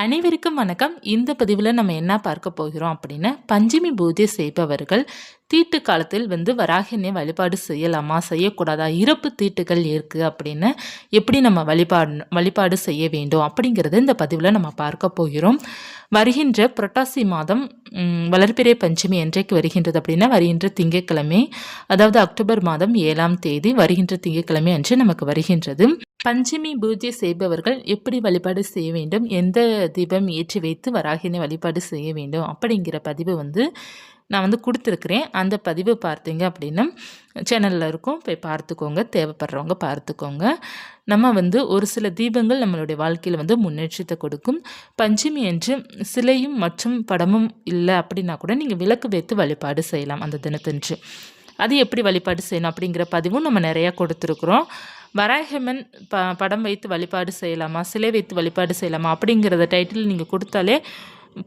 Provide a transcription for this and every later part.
அனைவருக்கும் வணக்கம். இந்த பதிவில் நம்ம என்ன பார்க்க போகிறோம் அப்படின்னா பஞ்சமி பூஜை செய்பவர்கள் தீட்டு காலத்தில் வந்து வராகினை வழிபாடு செய்யலாமா? செய்யக்கூடாதா? இறப்பு தீட்டுகள் இருக்குது அப்படின்னு எப்படி நம்ம வழிபாடு வழிபாடு செய்ய வேண்டும் அப்படிங்கிறத இந்த பதிவில் நம்ம பார்க்க போகிறோம். வருகின்ற புரட்டாசி மாதம் வளர்பிறை பஞ்சமி என்றைக்கு வருகின்றது அப்படின்னா வருகின்ற திங்கட்கிழமை அதாவது அக்டோபர் மாதம் ஏழாம் தேதி வருகின்ற திங்கட்கிழமை அன்று நமக்கு வருகின்றது. பஞ்சமி பூஜை செய்பவர்கள் எப்படி வழிபாடு செய்ய வேண்டும்? எந்த தீபம் ஏற்றி வைத்து வராகினை வழிபாடு செய்ய வேண்டும்? அப்படிங்கிற பதிவு வந்து நான் வந்து கொடுத்துருக்குறேன். அந்த பதிவு பார்த்தீங்க அப்படின்னா சேனலில் இருக்கும். போய் பார்த்துக்கோங்க. தேவைப்படுறவங்க பார்த்துக்கோங்க. நம்ம வந்து ஒரு சில தீபங்கள் நம்மளுடைய வாழ்க்கையில் வந்து முன்னேற்றத்தை கொடுக்கும். பஞ்சமி என்று சிலையும் மற்றும் படமும் இல்லை அப்படின்னா கூட நீங்கள் விளக்கு வைத்து வழிபாடு செய்யலாம் அந்த தினத்தன்று. அது எப்படி வழிபாடு செய்யணும் அப்படிங்கிற பதிவும் நம்ம நிறையா கொடுத்துருக்குறோம். வராகமன் ப படம் வைத்து வழிபாடு செய்யலாமா? சிலை வைத்து வழிபாடு செய்யலாமா? அப்படிங்கிறத டைட்டில் நீங்கள் கொடுத்தாலே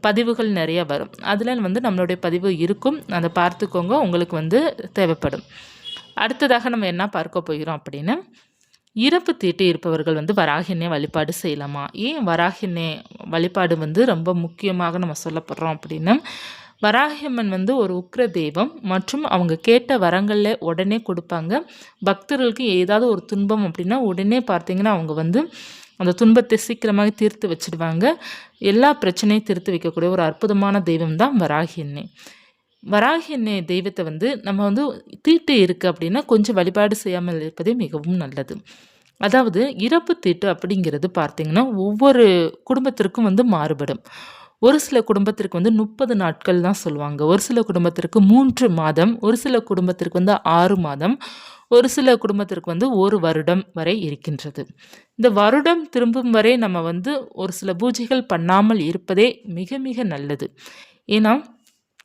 பதிவுகள் நிறைய வரும். அதில் வந்து நம்மளுடைய பதிவு இருக்கும். அதை பார்த்துக்கோங்க. உங்களுக்கு வந்து தேவைப்படும். அடுத்ததாக நம்ம என்ன பார்க்க போகிறோம் அப்படின்னா? இறப்பு தீட்டு இருப்பவர்கள் வந்து வராகினே வழிபாடு செய்யலாமா? ஏன் வராகினே வழிபாடு வந்து ரொம்ப முக்கியமாக நம்ம சொல்லப்படுறோம் அப்படின்னா? வராகியம்மன் வந்து ஒரு உக்ர தெய்வம் மற்றும் அவங்க கேட்ட வரங்களில் உடனே கொடுப்பாங்க. பக்தர்களுக்கு ஏதாவது ஒரு துன்பம் அப்படின்னா உடனே பார்த்தீங்கன்னா அவங்க வந்து அந்த துன்பத்தை சீக்கிரமாக தீர்த்து வச்சிடுவாங்க. எல்லா பிரச்சனையும் தீர்த்து வைக்கக்கூடிய ஒரு அற்புதமான தெய்வம் தான் வராகி எண்ணெய் வராகி எண்ணெய் தெய்வத்தை வந்து நம்ம வந்து தீட்டு இருக்குது அப்படின்னா கொஞ்சம் வழிபாடு செய்யாமல் இருப்பதே மிகவும் நல்லது. அதாவது இறப்பு தீட்டு அப்படிங்கிறது பார்த்திங்கன்னா ஒவ்வொரு குடும்பத்திற்கும் வந்து மாறுபடும். ஒரு சில குடும்பத்திற்கு வந்து முப்பது நாட்கள் தான் சொல்லுவாங்க. ஒரு சில குடும்பத்திற்கு மூன்று மாதம் ஒரு சில குடும்பத்திற்கு வந்து ஆறு மாதம் ஒரு சில குடும்பத்திற்கு வந்து ஒரு வருடம் வரை இருக்கின்றது. இந்த வருடம் திரும்பும் வரை நம்ம வந்து ஒரு சில பூஜைகள் பண்ணாமல் இருப்பதே மிக மிக நல்லது. ஏன்னா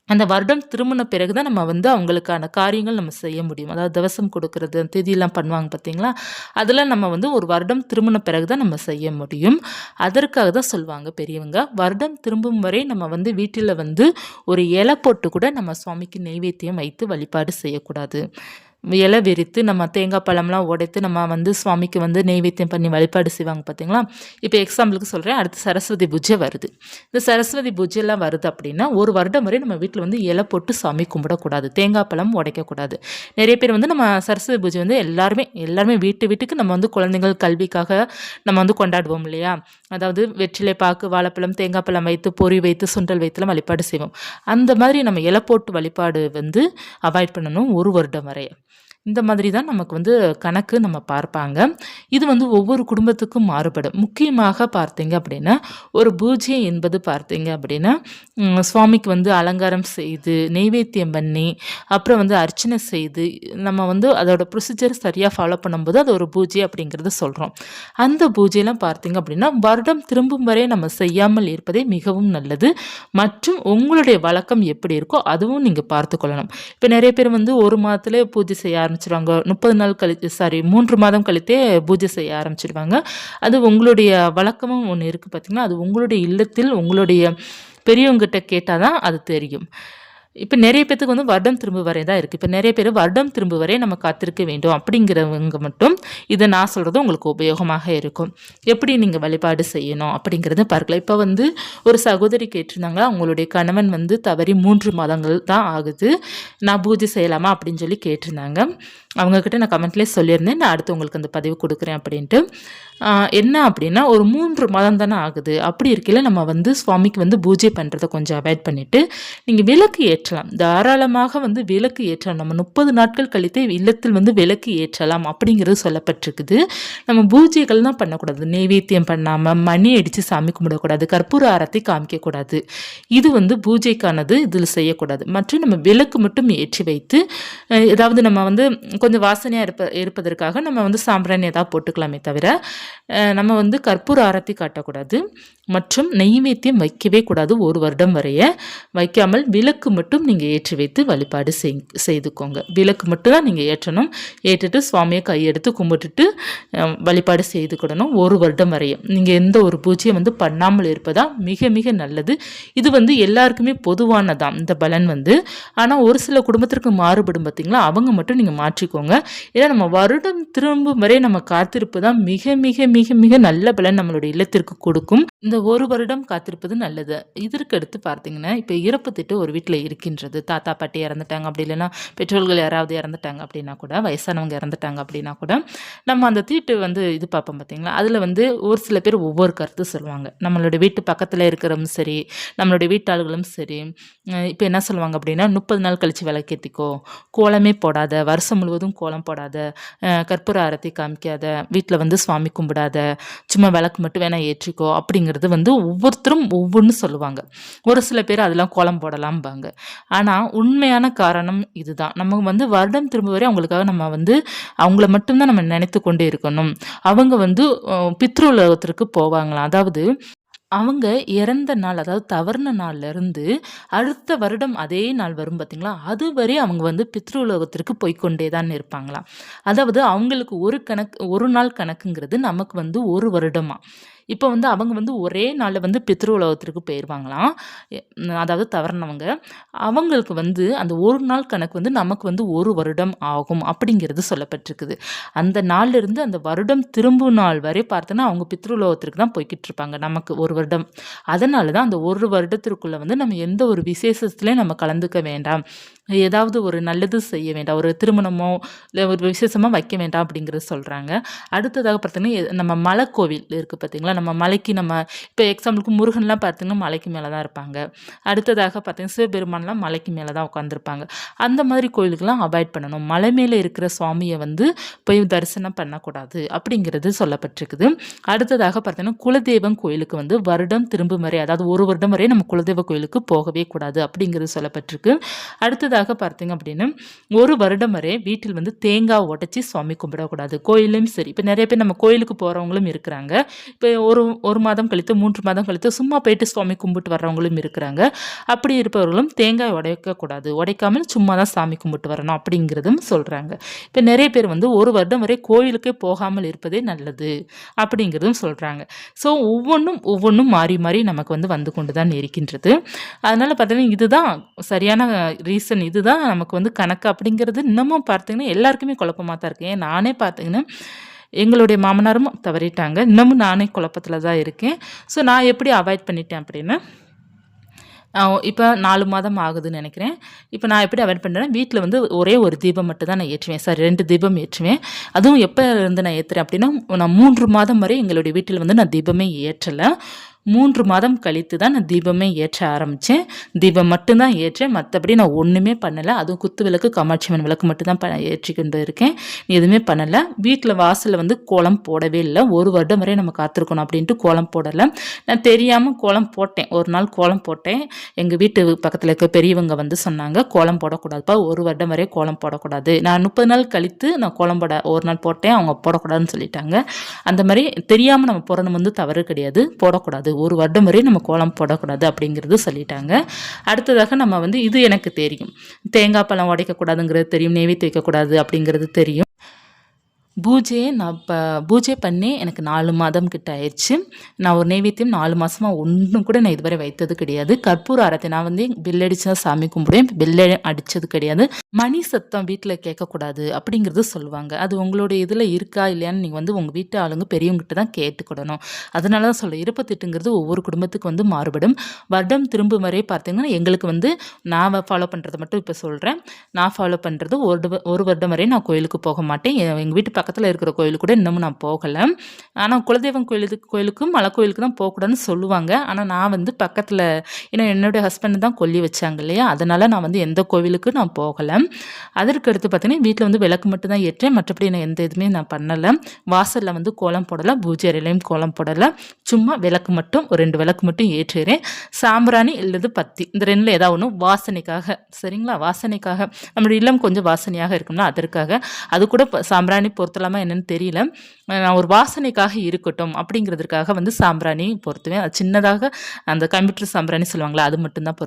அந்த வருடம் திரும்பின பிறகு தான் நம்ம வந்து அவங்களுக்கான காரியங்கள் நம்ம செய்ய முடியும். அதாவது தவசம் கொடுக்கறது திதியெல்லாம் பண்ணுவாங்க பார்த்தீங்களா அதெல்லாம் நம்ம வந்து ஒரு வருடம் திரும்பின பிறகு தான் நம்ம செய்ய முடியும். அதற்காக தான் சொல்லுவாங்க பெரியவங்க வருடம் திரும்பும் வரை நம்ம வந்து வீட்டில் வந்து ஒரு இலை போட்டு கூட நம்ம சுவாமிக்கு நெய்வேத்தியம் வைத்து வழிபாடு செய்யக்கூடாது. இலை விரித்து நம்ம தேங்காய் பழம்லாம் உடைத்து நம்ம வந்து சுவாமிக்கு வந்து நெய்வேத்தியம் பண்ணி வழிபாடு செய்வாங்க பார்த்தீங்களா? இப்போ எக்ஸாம்பிளுக்கு சொல்கிறேன் அடுத்து சரஸ்வதி பூஜை வருது. இந்த சரஸ்வதி பூஜைலாம் வருது அப்படின்னா ஒரு வருடம் வரை நம்ம வீட்டில் வந்து இலை போட்டு சாமி கும்பிடக்கூடாது. தேங்காய் பழம் உடைக்கக்கூடாது. நிறைய பேர் வந்து நம்ம சரஸ்வதி பூஜை வந்து எல்லாருமே எல்லாருமே வீட்டு வீட்டுக்கு நம்ம வந்து குழந்தைகள் கல்விக்காக நம்ம வந்து கொண்டாடுவோம் இல்லையா? அதாவது வெற்றிலை பாக்கு வாழைப்பழம் தேங்காய் பழம் வைத்து பொறி வைத்து சுண்டல் வைத்துலாம் வழிபாடு செய்வோம். அந்த மாதிரி நம்ம இலை போட்டு வழிபாடு வந்து அவாய்ட் பண்ணணும் ஒரு வருடம் வரை இந்த மாதிரி தான் நமக்கு வந்து கணக்கு நம்ம பார்ப்பாங்க. இது வந்து ஒவ்வொரு குடும்பத்துக்கும் மாறுபடும். முக்கியமாக பார்த்தீங்க அப்படின்னா ஒரு பூஜை என்பது பார்த்தீங்க அப்படின்னா சுவாமிக்கு வந்து அலங்காரம் செய்து நெய்வேத்தியம் பண்ணி அப்புறம் வந்து அர்ச்சனை செய்து நம்ம வந்து அதோட ப்ரொசீஜர் சரியாக ஃபாலோ பண்ணும்போது அது ஒரு பூஜை அப்படிங்கிறத சொல்கிறோம் அந்த பூஜையெல்லாம் பார்த்தீங்க அப்படின்னா வருடம் திரும்பும் வரை நம்ம செய்யாமல் இருப்பதே மிகவும் நல்லது. மற்றும் உங்களுடைய வழக்கம் எப்படி இருக்கோ அதுவும் நீங்கள் பார்த்துக்கொள்ளணும் இப்போ நிறைய பேர் வந்து ஒரு மாதத்துலேயே பூஜை செய்ய ஆரம்பிச்சிருவாங்க. முப்பது நாள் கழித்து சாரி மூன்று மாதம் கழித்தே பூஜை செய்ய ஆரம்பிச்சிடுவாங்க அது உங்களுடைய வழக்கமும் ஒன்று இருக்குது பார்த்தீங்கன்னா அது உங்களுடைய இல்லத்தில் உங்களுடைய பெரியவங்ககிட்ட கேட்டால் தான் அது தெரியும். இப்போ நிறைய பேத்துக்கு வந்து வருடம் திரும்ப வரை தான் இருக்குது இப்போ நிறைய பேர் வருடம் திரும்ப வரை நம்ம காத்திருக்க வேண்டும் அப்படிங்கிறவங்க மட்டும் இதை நான் சொல்கிறது உங்களுக்கு உபயோகமாக இருக்கும். எப்படி நீங்கள் வழிபாடு செய்யணும் அப்படிங்கிறத பார்க்கலாம் இப்போ வந்து ஒரு சகோதரி கேட்டிருந்தாங்க அவங்களுடைய கணவன் வந்து தவறி மூன்று மாதங்கள் தான் ஆகுது. நான் பூஜை செய்யலாமா அப்படின்னு சொல்லி கேட்டிருந்தாங்க. அவங்கக்கிட்ட நான் கமெண்ட்லேயே சொல்லியிருந்தேன். நான் அடுத்து உங்களுக்கு அந்த பதிவு கொடுக்குறேன் அப்படின்ட்டு. என்ன அப்படின்னா ஒரு மூன்று மாதம் தானே ஆகுது. அப்படி இருக்கையில் நம்ம வந்து சுவாமிக்கு வந்து பூஜை பண்ணுறதை கொஞ்சம் அவாய்ட் பண்ணிவிட்டு நீங்கள் விளக்கு ஏற்றலாம். தாராளமாக வந்து விளக்கு ஏற்றலாம். நம்ம முப்பது நாட்கள் கழித்தே இல்லத்தில் வந்து விளக்கு ஏற்றலாம் அப்படிங்கிறது சொல்லப்பட்டிருக்குது. நம்ம பூஜைகள் தான் பண்ணக்கூடாது. நெய்வேத்தியம் பண்ணாமல் மணி அடித்து சாமி கும்பிடக்கூடாது. கற்பூர ஆரத்தை காமிக்கக்கூடாது. இது வந்து பூஜைக்கானது இதில் செய்யக்கூடாது. மற்றும் நம்ம விளக்கு மட்டும் ஏற்றி வைத்து ஏதாவது நம்ம வந்து கொஞ்சம் வாசனையாக இருப்ப இருப்பதற்காக நம்ம வந்து சாம்பிராணி ஏதாவது போட்டுக்கலாமே தவிர நம்ம வந்து கற்பூர ஆரத்தி காட்டக்கூடாது. மற்றும் நெய்வேத்தியம் வைக்கவே கூடாது ஒரு வருடம் வரைய. வைக்காமல் விளக்கு மட்டும் நீங்கள் ஏற்றி வைத்து வழிபாடு செய் செய்துக்கோங்க. விளக்கு மட்டும் தான் நீங்கள் ஏற்றணும். ஏற்றிட்டு சுவாமியை கையெடுத்து கும்பிட்டுட்டு வழிபாடு செய்துக்கிடணும் ஒரு வருடம் வரைய. நீங்கள் எந்த ஒரு பூஜையை வந்து பண்ணாமல் இருப்பதா மிக மிக நல்லது. இது வந்து எல்லாருக்குமே பொதுவானதான் இந்த பலன் வந்து. ஆனால் ஒரு சில குடும்பத்திற்கு மாறுபடும் பார்த்தீங்களா அவங்க மட்டும் நீங்கள் வச்சுக்கோங்க ஏன்னா நம்ம வருடம் திரும்பும் வரை நம்ம காத்திருப்பு தான் மிக மிக மிக மிக நல்ல பலன் நம்மளுடைய இல்லத்திற்கு கொடுக்கும். இந்த ஒரு வருடம் காத்திருப்பது நல்லது. இதற்கு எடுத்து பார்த்தீங்கன்னா, இப்போ இறப்பு திட்டு ஒரு வீட்டில் இருக்கின்றது. தாத்தா, பாட்டி இறந்துட்டாங்க, அப்படி இல்லைன்னா பெற்றோர்கள் யாராவது இறந்துட்டாங்க அப்படின்னா கூட, வயசானவங்க இறந்துட்டாங்க அப்படின்னா கூட, நம்ம அந்த தீட்டு வந்து இது பார்ப்போம் பார்த்தீங்களா? அதில் வந்து ஒரு சில பேர் ஒவ்வொரு கருத்து சொல்லுவாங்க. நம்மளுடைய வீட்டு பக்கத்தில் இருக்கிறவங்க சரி, நம்மளுடைய வீட்டாளர்களும் சரி, இப்போ என்ன சொல்லுவாங்க அப்படின்னா, 30 நாள் கழித்து விளக்கேற்றிக்கோ கோலமே போடாத, வருஷம் முழுவதும் கோலம் போடாத, கற்பூர ஆரத்தி காமிக்காத, வீட்டில் வந்து சாமி கும்பிடாத, சும்மா விளக்கு மட்டும் வேணால் ஏற்றிக்கோ அப்படிங்கிறது வந்து ஒவ்வொருத்தரும் ஒவ்வொன்று சொல்லுவாங்க. ஒரு சில பேர் அதெல்லாம் கோலம் போடலாம்பாங்க. ஆனால் உண்மையான காரணம் இதுதான். நம்ம வந்து வருடம் திரும்ப வரை அவங்களுக்காக நம்ம வந்து அவங்கள மட்டும்தான் நம்ம நினைத்து கொண்டே இருக்கணும். அவங்க வந்து அ பித்ருலோகத்திற்கு போவாங்களாம். அதாவது அவங்க இறந்த நாள், அதாவது தவறுன நாள்லேருந்து அடுத்த வருடம் அதே நாள் வரும் பார்த்தீங்களா? அதுவரை அவங்க வந்து பித்ருலோகத்திற்கு போய்கொண்டே தான் இருப்பாங்களாம். அதாவது அவங்களுக்கு ஒரு கணக்கு ஒரு நாள் கணக்குங்கிறது நமக்கு வந்து ஒரு வருடமா. இப்போ வந்து அவங்க வந்து ஒரே நாளில் வந்து பித்ருலோகத்திற்கு போயிருவாங்களாம். அதாவது தவறினவங்க அவங்களுக்கு வந்து அந்த ஒரு நாள் கணக்கு வந்து நமக்கு வந்து ஒரு வருடம் ஆகும் அப்படிங்கிறது சொல்லப்பட்டிருக்குது. அந்த நாள்லேருந்து அந்த வருடம் திரும்பும் நாள் வரை பார்த்தோன்னா, அவங்க பித்ருலோகத்திற்கு தான் போய்கிட்டு இருப்பாங்க. நமக்கு ஒரு வருடம். அதனால தான் அந்த ஒரு வருடத்திற்குள்ளே வந்து நம்ம எந்த ஒரு விசேஷத்துலேயும் நம்ம கலந்துக்க வேண்டாம். ஏதாவது ஒரு நல்லது செய்ய வேண்டாம். ஒரு திருமணமோ, இல்லை ஒரு விசேஷமாக வைக்க வேண்டாம் அப்படிங்கிறது சொல்கிறாங்க அடுத்ததாக பார்த்தீங்கன்னா, எ நம்ம மலைக்கோவில் இருக்குது பார்த்தீங்களா? நம்ம மலைக்கு நம்ம இப்போ எக்ஸாம்பிளுக்கு முருகன்லாம் பார்த்திங்கன்னா மலைக்கு மேலே தான் இருப்பாங்க. அடுத்ததாக பார்த்தீங்கன்னா, சிவபெருமான்லாம் மலைக்கு மேலே தான் உட்காந்துருப்பாங்க. அந்த மாதிரி கோயிலுக்கெல்லாம் அவாய்ட் பண்ணணும். மலை மேலே இருக்கிற சுவாமியை வந்து போய் தரிசனம் பண்ணக்கூடாது அப்படிங்கிறது சொல்லப்பட்டிருக்குது. அடுத்ததாக பார்த்தீங்கன்னா, குலதெய்வம் கோயிலுக்கு வந்து வருடம் திரும்ப முறை அதாவது ஒரு வருடம் வரை நம்ம குலதெய்வ கோயிலுக்கு போகவே கூடாது அப்படிங்கிறது சொல்லப்பட்டிருக்கு. அடுத்ததாக பார்த்தீங்க அப்படின்னு, ஒரு வருடம் வரை வீட்டில் வந்து தேங்காய் உடச்சி சுவாமி கும்பிடக்கூடாது. கோயிலும் சரி. இப்போ நிறைய பேர் நம்ம கோயிலுக்கு போகிறவங்களும் இருக்கிறாங்க. இப்போ ஒரு ஒரு மாதம் கழித்து, மூன்று மாதம் கழித்து சும்மா போயிட்டு சுவாமி கும்பிட்டு வர்றவங்களும் இருக்கிறாங்க. அப்படி இருப்பவர்களும் தேங்காய் உடைக்கக்கூடாது. உடைக்காமல் சும்மா தான் சாமி கும்பிட்டு வரணும் அப்படிங்கிறதும் சொல்கிறாங்க இப்போ நிறைய பேர் வந்து ஒரு வருடம் வரை கோயிலுக்கே போகாமல் இருப்பதே நல்லது அப்படிங்கிறதும் சொல்கிறாங்க ஸோ ஒவ்வொன்றும் ஒவ்வொன்றும் மாறி மாறி நமக்கு வந்து வந்து கொண்டு தான் இருக்கின்றது. அதனால் பார்த்தீங்கன்னா, இதுதான் சரியான ரீசன் இதுதான் நமக்கு வந்து கணக்கு அப்படிங்கிறது இன்னமும் பார்த்தீங்கன்னா, எல்லாருக்குமே குழப்பமாக தான் இருக்கு. ஏன் நானே பார்த்தீங்கன்னா, எங்களுடைய மாமனாரும் தவறிட்டாங்க. இன்னமும் நானே குழப்பத்தில் தான் இருக்கேன். ஸோ நான் எப்படி அவாய்ட் பண்ணிட்டேன் அப்படின்னா, இப்போ நாலு மாதம் ஆகுதுன்னு நினைக்கிறேன் இப்போ நான் எப்படி அவாய்ட் பண்றேன்னா, வீட்டில் வந்து ஒரே ஒரு தீபம் மட்டும் தான் நான் ஏற்றுவேன். சார் ரெண்டு தீபம் ஏற்றுவேன். அதுவும் எப்போ இருந்து நான் ஏற்றுறேன் அப்படின்னா, நான் மூன்று மாதம் வரை எங்களுடைய வீட்டில் வந்து நான் தீபமே ஏற்றலை மூன்று மாதம் கழித்து தான் நான் தீபமே ஏற்ற ஆரம்பித்தேன் தீபம் மட்டும்தான் ஏற்றேன். மற்றபடி நான் ஒன்றுமே பண்ணலை அதுவும் குத்து விளக்கு, காமாட்சி அம்மன் விளக்கு மட்டும்தான் ஏற்றிக்கொண்டு இருக்கேன். எதுவுமே பண்ணலை வீட்டில் வாசலில் வந்து கோலம் போடவே இல்லை ஒரு வருடம் வரை நம்ம காத்திருக்கணும் அப்படின்ட்டு கோலம் போடலை நான் தெரியாமல் கோலம் போட்டேன். ஒரு நாள் கோலம் போட்டேன். எங்கள் வீட்டு பக்கத்தில் இருக்க பெரியவங்க வந்து சொன்னாங்க, "கோலம் போடக்கூடாதுப்பா. ஒரு வருடம் வரை கோலம் போடக்கூடாது." நான் 30 நாள் கழித்து நான் கோலம் போட ஒரு நாள் போட்டேன். அவங்க போடக்கூடாதுன்னு சொல்லிட்டாங்க. அந்த மாதிரி தெரியாமல் நம்ம போடணும் வந்து தவறு கிடையாது. போடக்கூடாது. ஒரு வருடம் வரை நம்ம கோலம் போடக்கூடாது அப்படிங்கிறது சொல்லிட்டாங்க. அடுத்ததாக நம்ம வந்து இது எனக்கு தெரியும். தேங்காய் பழம் உடைக்கக்கூடாதுங்கிறது தெரியும். நெய்வேத்தி வைக்கக்கூடாது அப்படிங்கிறது தெரியும். பூஜையே நான் இப்போ பூஜை பண்ணி எனக்கு நாலு மாதம் கிட்ட ஆயிடுச்சு நான் ஒரு நெய்வேத்தியம் நாலு மாதமாக ஒன்றும் கூட நான் இதுவரை வைத்தது கிடையாது. கற்பூர ஆரத்தி நான் வந்து பில் அடிச்சு தான் சாமி கும்பிடுவேன். பெல் அடித்தது கிடையாது. மணி சத்தம் வீட்டில் கேட்கக்கூடாது அப்படிங்கிறது சொல்லுவாங்க. அது உங்களுடைய இதில் இருக்கா இல்லையான்னு நீங்கள் வந்து உங்கள் வீட்டு ஆளுங்க பெரியவங்ககிட்ட தான் கேட்டுக்கிடணும். அதனால தான் சொல்ல இருப்பத்திட்டுங்கிறது ஒவ்வொரு குடும்பத்துக்கு வந்து மாறுபடும். வருடம் திரும்பும் வரை பார்த்தீங்கன்னா, எங்களுக்கு வந்து நான் ஃபாலோ பண்றத மட்டும் இப்போ சொல்கிறேன் நான் ஃபாலோ பண்ணுறது ஒரு ஒரு வருடம் வரை நான் கோயிலுக்கு போக மாட்டேன். எங்கள் வீட்டு பக்கத்தில் இருக்கிற கோயிலுக்கு கூட இன்னமும் நான் போகலை ஆனால் குலதெய்வம் கோயிலுக்கு கோயிலுக்கும், மலை கோயிலுக்கு தான் போகக்கூடாதுன்னு சொல்லுவாங்க. ஆனால் நான் வந்து பக்கத்தில் ஏன்னா என்னுடைய ஹஸ்பண்ட் தான் கொல்லி வச்சாங்க இல்லையா? அதனால் நான் வந்து எந்த கோவிலுக்கும் நான் போகலை அதற்கு அடுத்து பார்த்தீங்கன்னா, வீட்டில் வந்து விளக்கு மட்டும் தான் ஏற்றேன். மற்றபடி நான் எந்த இதுவுமே நான் பண்ணலை வாசலில் வந்து கோலம் போடலை பூஜை அறையிலையும் கோலம் போடலை சும்மா விளக்கு மட்டும் ஒரு ரெண்டு விளக்கு மட்டும் ஏற்றுகிறேன் சாம்பிராணி இல்லது பத்தி இந்த ரெண்டில் ஏதாவது ஒன்று வாசனைக்காக சரிங்களா? வாசனைக்காக நம்மளுடைய இல்லம் கொஞ்சம் வாசனையாக இருக்கும்னா அதற்காக. அது கூட சாம்பிராணி சாம்பிராணி பொருத்தலாமா என்னன்னு தெரியல. நான் ஒரு வாசனைக்காக இருக்கட்டும் அப்படிங்கிறதுக்காக வந்து சாம்பிராணி பொருத்துவேன். அது சின்னதாக அந்த கம்ப்யூட்டர் சாம்பிராணி சொல்லுவாங்களா அது மட்டும் தான்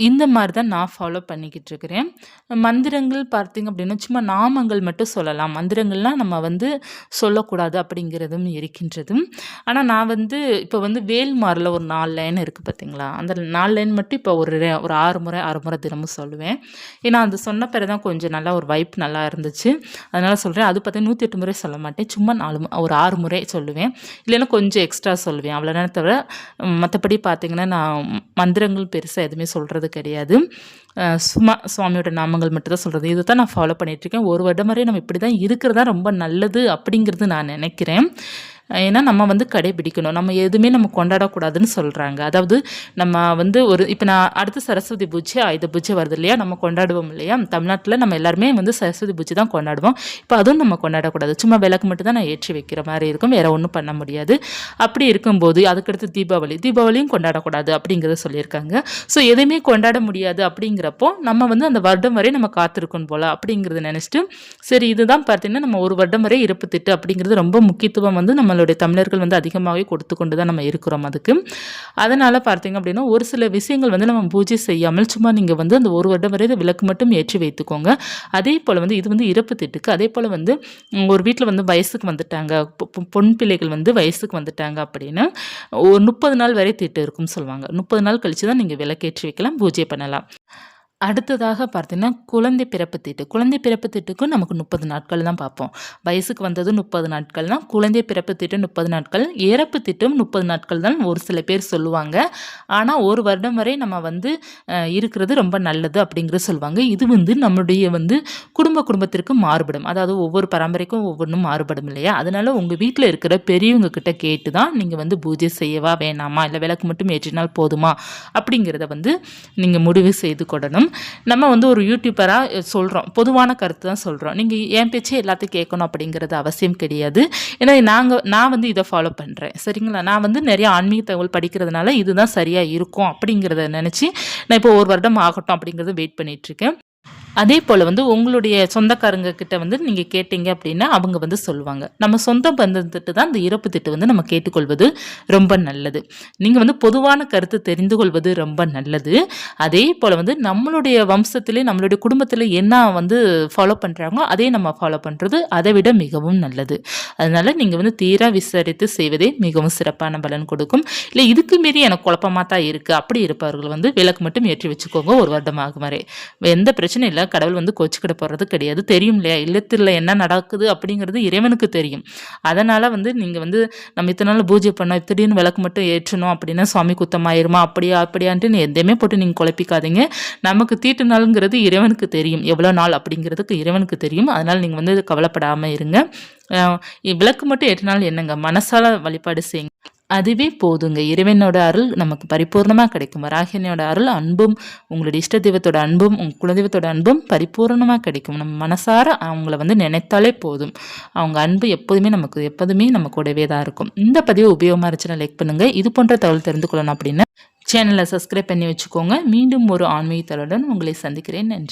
இந்த மாதிரி தான் நான் ஃபாலோ பண்ணிக்கிட்டு இருக்கிறேன் மந்திரங்கள் பார்த்தீங்க அப்படின்னா சும்மா நாமங்கள் மட்டும் சொல்லலாம். மந்திரங்கள்லாம் நம்ம வந்து சொல்லக்கூடாது அப்படிங்கிறதும் இருக்கின்றதும். ஆனால் நான் வந்து இப்போ வந்து வேல்மாரில் ஒரு நாலு லைன் இருக்குது பார்த்தீங்களா? அந்த நாலு லைன் மட்டும் இப்போ ஒரு ஒரு ஆறு முறை ஆறு முறை தினமும் சொல்லுவேன். ஏன்னா அது சொன்ன பிறகு தான் கொஞ்சம் நல்லா ஒரு வைப் நல்லா இருந்துச்சு. அதனால் சொல்கிறேன் அது பார்த்தா நூற்றி எட்டு முறை சொல்ல மாட்டேன். சும்மா நாலு மு- ஒரு ஆறு முறை சொல்லுவேன். இல்லைன்னா கொஞ்சம் எக்ஸ்ட்ரா சொல்லுவேன். அவ்வளோதானே தவிர மற்றபடி பார்த்தீங்கன்னா நான் மந்திரங்கள் பெருசாக எதுவுமே சொல்கிறது கிடையாது. சும்மா சுவாமியோட நாமங்கள் மட்டும் தான் சொல்கிறது இதை தான் நான் ஃபாலோ பண்ணிகிட்ருக்கேன் ஒரு வருடம் வரை நம்ம இப்படி தான் இருக்கிறதா ரொம்ப நல்லது அப்படிங்கிறது நான் நினைக்கிறேன். ஏன்னா நம்ம வந்து கடைபிடிக்கணும். நம்ம எதுவுமே நம்ம கொண்டாடக்கூடாதுன்னு சொல்கிறாங்க அதாவது நம்ம வந்து ஒரு இப்போ நான் அடுத்து சரஸ்வதி பூஜை ஆயுத பூஜை வருது இல்லையா? நம்ம கொண்டாடுவோம் இல்லையா? தமிழ்நாட்டில் நம்ம எல்லாருமே வந்து சரஸ்வதி பூஜை தான் கொண்டாடுவோம். இப்போ அதுவும் நம்ம கொண்டாடக்கூடாது. சும்மா விளக்கு மட்டும் தான் நான் ஏற்றி வைக்கிற மாதிரி இருக்கும். வேறு ஒன்றும் பண்ண முடியாது. அப்படி இருக்கும்போது அதுக்கடுத்து தீபாவளி. தீபாவளியும் கொண்டாடக்கூடாது அப்படிங்கிறத சொல்லியிருக்காங்க. ஸோ எதுவுமே கொண்டாட முடியாது அப்படிங்கிறப்போ நம்ம வந்து அந்த வருடம் வரை நம்ம காத்திருக்கணும் போல் அப்படிங்கிறத நினச்சிட்டு சரி இதுதான் பார்த்தீங்கன்னா நம்ம ஒரு வருடம் வரை இருப்பு திட்டு அப்படிங்கிறது ரொம்ப முக்கியத்துவம் வந்து நம்மளுடைய தமிழர்கள் வந்து அதிகமாகவே கொடுத்து கொண்டு தான் நம்ம இருக்கிறோம் அதுக்கு. அதனால் பார்த்தீங்க அப்படின்னா ஒரு சில விஷயங்கள் வந்து நம்ம பூஜை செய்யாமல் சும்மா நீங்கள் வந்து அந்த ஒரு வருடம் வரை விளக்கு மட்டும் ஏற்றி வைத்துக்கோங்க. அதே போல் வந்து இது வந்து இறப்பு திட்டுக்கு அதே போல் வந்து ஒரு வீட்டில் வந்து வயசுக்கு வந்துட்டாங்க பொ- பொன் பிள்ளைகள் வந்து வயசுக்கு வந்துட்டாங்க அப்படின்னு ஒரு முப்பது நாள் வரை திட்டு இருக்கும்னு சொல்லுவாங்க. முப்பது நாள் கழித்து தான் நீங்கள் விளக்கேற்றி வைக்கலாம் பூஜை பண்ணலாம். அடுத்ததாக பார்த்தீங்கன்னா குழந்தை பிறப்பு தீட்டு. குழந்தை பிறப்பு தீட்டுக்கும் நமக்கு முப்பது நாட்கள் தான் பார்ப்போம். வயசுக்கு வந்ததும் முப்பது நாட்கள் தான். குழந்தை பிறப்பு தீட்டு முப்பது நாட்கள். இறப்பு தீட்டும் முப்பது நாட்கள் தான் ஒரு சில பேர் சொல்லுவாங்க. ஆனால் ஒரு வருடம் வரை நம்ம வந்து இருக்கிறது ரொம்ப நல்லது அப்படிங்கிறது சொல்லுவாங்க. இது வந்து நம்மளுடைய வந்து குடும்ப குடும்பத்திற்கு மாறுபடும். அதாவது ஒவ்வொரு பரம்பரைக்கும் ஒவ்வொன்றும் மாறுபடும் இல்லையா? அதனால் உங்கள் வீட்டில் இருக்கிற பெரியவங்க கிட்ட கேட்டு தான் நீங்கள் வந்து பூஜை செய்யவா வேணாமா? இல்லை விளக்கு மட்டும் ஏற்றினால் போதுமா? அப்படிங்கிறத வந்து நீங்கள் முடிவு செய்து கொள்ளணும். நம்ம வந்து ஒரு யூடியூபராக சொல்கிறோம் பொதுவான கருத்து தான் சொல்கிறோம் நீங்கள் என் பேச்சே எல்லாத்தையும் கேட்கணும் அப்படிங்கிறது அவசியம் கிடையாது. ஏன்னா நாங்கள் நான் வந்து இதை ஃபாலோ பண்ணுறேன் சரிங்களா? நான் வந்து நிறைய ஆன்மீக தகவல் படிக்கிறதுனால இதுதான் சரியாக இருக்கும் அப்படிங்கிறத நினச்சி நான் இப்போ ஒரு வருடம் ஆகட்டும் அப்படிங்கிறத வெயிட் பண்ணிகிட்ருக்கேன் அதே போல் வந்து உங்களுடைய சொந்தக்காரங்க கிட்ட வந்து நீங்கள் கேட்டீங்க அப்படின்னா அவங்க வந்து சொல்லுவாங்க. நம்ம சொந்த பந்தத்திட்டு தான் இந்த இறப்பு திட்டு வந்து நம்ம கேட்டுக்கொள்வது ரொம்ப நல்லது. நீங்கள் வந்து பொதுவான கருத்து தெரிந்து கொள்வது ரொம்ப நல்லது. அதே போல் வந்து நம்மளுடைய வம்சத்திலே நம்மளுடைய குடும்பத்தில் என்ன வந்து ஃபாலோ பண்ணுறாங்களோ அதே நம்ம ஃபாலோ பண்ணுறது அதை விட மிகவும் நல்லது. அதனால் நீங்கள் வந்து தீரா விசாரித்து செய்வதே மிகவும் சிறப்பான பலன் கொடுக்கும். இல்லை இதுக்கு மீறி எனக்கு குழப்பமாக தான் இருக்குது அப்படி இருப்பவர்கள் வந்து விளக்கு மட்டும் ஏற்றி வச்சுக்கோங்க. ஒரு வருடமாக வரை. எந்த பிரச்சனையும் இல்லை. கடவுள் வந்து கொச்சுக்கிட போகிறது கிடையாது. தெரியும் இல்லையா? இல்லத்தில் என்ன நடக்குது அப்படிங்கிறது இறைவனுக்கு தெரியும். அதனால் வந்து நீங்கள் வந்து நம்ம இத்தனை நாள் பூஜை பண்ணோம் திடீர்னு விளக்கு மட்டும் ஏற்றணும் அப்படின்னா சுவாமி குத்தமாயிருமா? அப்படியா? அப்படியான்ட்டு எதையுமே போட்டு நீங்கள் குழப்பிக்காதீங்க. நமக்கு தீட்டு நாளுங்கிறது இறைவனுக்கு தெரியும். எவ்வளோ நாள் அப்படிங்கிறதுக்கு இறைவனுக்கு தெரியும். அதனால் நீங்கள் வந்து கவலைப்படாமல் இருங்க. விளக்கு மட்டும் ஏற்றினாலும் என்னங்க? மனசால் வழிபாடு செய்யுங்க. அதுவே போதுங்க. இறைவனோட அருள் நமக்கு பரிபூர்ணமாக கிடைக்கும். வராகினியோட அருள் அன்பும் உங்களுடைய இஷ்ட தெய்வத்தோட அன்பும் உங்கள் குலதெய்வத்தோட அன்பும் பரிபூர்ணமாக கிடைக்கும். நம்ம மனசார அவங்கள வந்து நினைத்தாலே போதும். அவங்க அன்பு எப்போதுமே நமக்கு எப்போதுமே நம்ம கூடவே தான் இருக்கும். இந்த பதிவு உபயோகமாக இருந்துச்சுன்னா லைக் பண்ணுங்கள் இது போன்ற தகவல் தெரிந்து கொள்ளணும் அப்படின்னா சேனலை சப்ஸ்கிரைப் பண்ணி வச்சுக்கோங்க. மீண்டும் ஒரு ஆன்மீக தகவலுடன் உங்களை சந்திக்கிறேன். நன்றி.